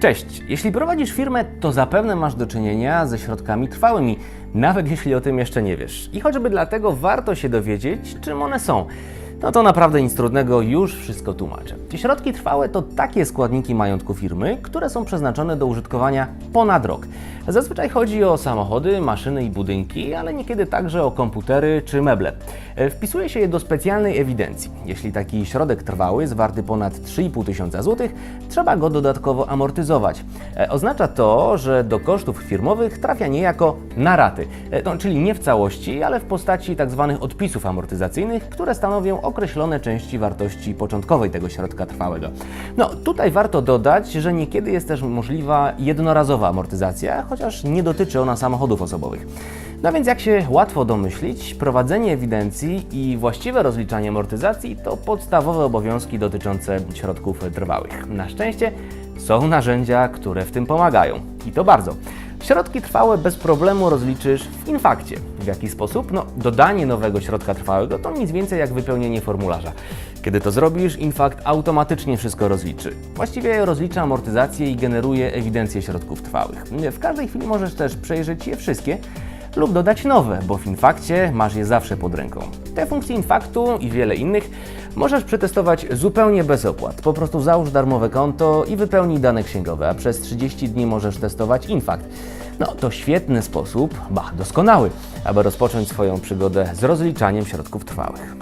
Cześć! Jeśli prowadzisz firmę, to zapewne masz do czynienia ze środkami trwałymi, nawet jeśli o tym jeszcze nie wiesz. I choćby dlatego warto się dowiedzieć, czym one są. No to naprawdę nic trudnego, już wszystko tłumaczę. Środki trwałe to takie składniki majątku firmy, które są przeznaczone do użytkowania ponad rok. Zazwyczaj chodzi o samochody, maszyny i budynki, ale niekiedy także o komputery czy meble. E, Wpisuje się je do specjalnej ewidencji. Jeśli taki środek trwały jest warty ponad 3,5 tysiąca złotych, trzeba go dodatkowo amortyzować. E, Oznacza to, że do kosztów firmowych trafia niejako na raty, E, no, czyli nie w całości, ale w postaci tzw. odpisów amortyzacyjnych, które stanowią określone części wartości początkowej tego środka trwałego. No tutaj warto dodać, że niekiedy jest też możliwa jednorazowa amortyzacja, chociaż nie dotyczy ona samochodów osobowych. No więc jak się łatwo domyślić, prowadzenie ewidencji i właściwe rozliczanie amortyzacji to podstawowe obowiązki dotyczące środków trwałych. Na szczęście są narzędzia, które w tym pomagają. I to bardzo. Środki trwałe bez problemu rozliczysz w infakcie. W jaki sposób? No, dodanie nowego środka trwałego to nic więcej jak wypełnienie formularza. Kiedy to zrobisz, infakt automatycznie wszystko rozliczy. Właściwie rozlicza amortyzację i generuje ewidencję środków trwałych. W każdej chwili możesz też przejrzeć je wszystkie lub dodać nowe, bo w Infakcie masz je zawsze pod ręką. Te funkcje Infaktu i wiele innych możesz przetestować zupełnie bez opłat. Po prostu załóż darmowe konto i wypełnij dane księgowe, a przez 30 dni możesz testować Infakt. No to świetny sposób, ba, doskonały, aby rozpocząć swoją przygodę z rozliczaniem środków trwałych.